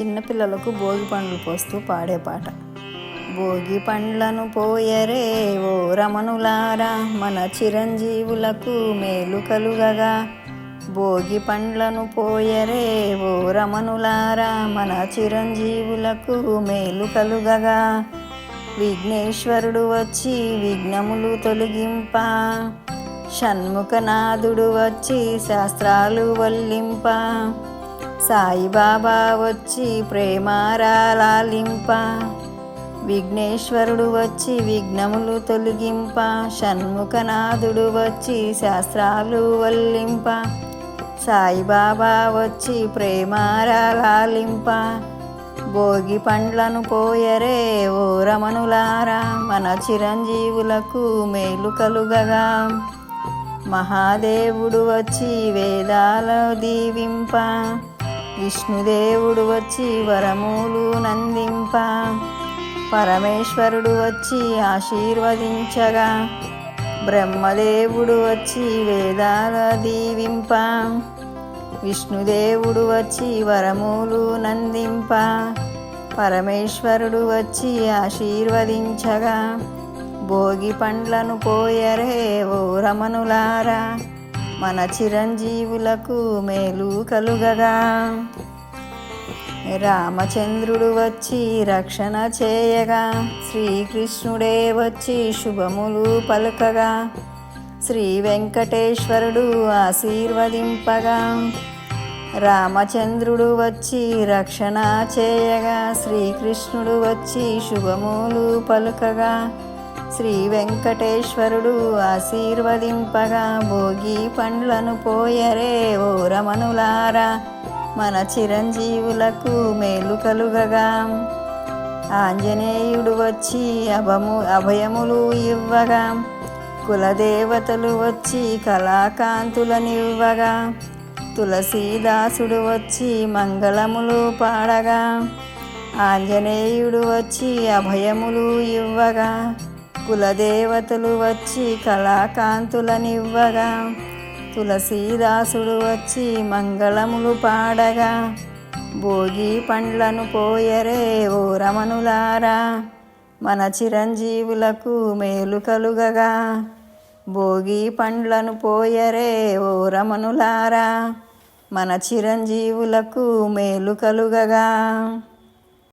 చిన్నపిల్లలకు భోగి పండ్లు పోస్తూ పాడే పాట. భోగి పండ్లను పోయరే ఓ రమణులారా మన చిరంజీవులకు మేలు కలుగగా. భోగి పండ్లను పోయరే ఓ రమణులారా మన చిరంజీవులకు మేలు కలుగగా. విఘ్నేశ్వరుడు వచ్చి విఘ్నములు తొలగింప. షణ్ముఖనాథుడు వచ్చి శాస్త్రాలు వల్లింప. సాయిబాబా వచ్చి ప్రేమారాలింప విఘ్నేశ్వరుడు వచ్చి విఘ్నములు తొలగింప. షణ్ముఖనాథుడు వచ్చి శాస్త్రాలు వల్లింప. సాయిబాబా వచ్చి ప్రేమారాలింప భోగి పండ్లను పోయరే ఓ రమణులారా మన చిరంజీవులకు మేలు కలుగగా. మహాదేవుడు వచ్చి వేదాల దీవింప. విష్ణుదేవుడు వచ్చి వరములు నందింప. పరమేశ్వరుడు వచ్చి ఆశీర్వదించగా. బ్రహ్మదేవుడు వచ్చి వేదాల దీవింప. విష్ణుదేవుడు వచ్చి వరములు నందింప. పరమేశ్వరుడు వచ్చి ఆశీర్వదించగా. భోగి పండ్లను పోయరే ఓ రమనులారా మన చిరంజీవులకు మేలు కలుగగా. రామచంద్రుడు వచ్చి రక్షణ చేయగా శ్రీకృష్ణుడే వచ్చి శుభములు పలుకగా శ్రీ వెంకటేశ్వరుడు ఆశీర్వదింపగా రామచంద్రుడు వచ్చి రక్షణ చేయగా శ్రీకృష్ణుడు వచ్చి శుభములు పలుకగా. శ్రీ వెంకటేశ్వరుడు ఆశీర్వదింపగా భోగి పండ్లను పోయరే ఓ రమణులారా మన చిరంజీవులకు మేలు కలుగగా. ఆంజనేయుడు వచ్చి అభము అభయములు ఇవ్వగా కులదేవతలు వచ్చి కళాకాంతులనివ్వగా తులసీదాసుడు వచ్చి మంగళములు పాడగా ఆంజనేయుడు వచ్చి అభయములు ఇవ్వగా. కులదేవతలు వచ్చి కళాకాంతులనివ్వగా. తులసీదాసుడు వచ్చి మంగళములు పాడగా. భోగి పండ్లను పోయరే ఓ రమణులారా. మన చిరంజీవులకు మేలు కలుగగా. భోగి పండ్లను పోయరే ఓ రమణులారా. మన చిరంజీవులకు మేలు కలుగగా.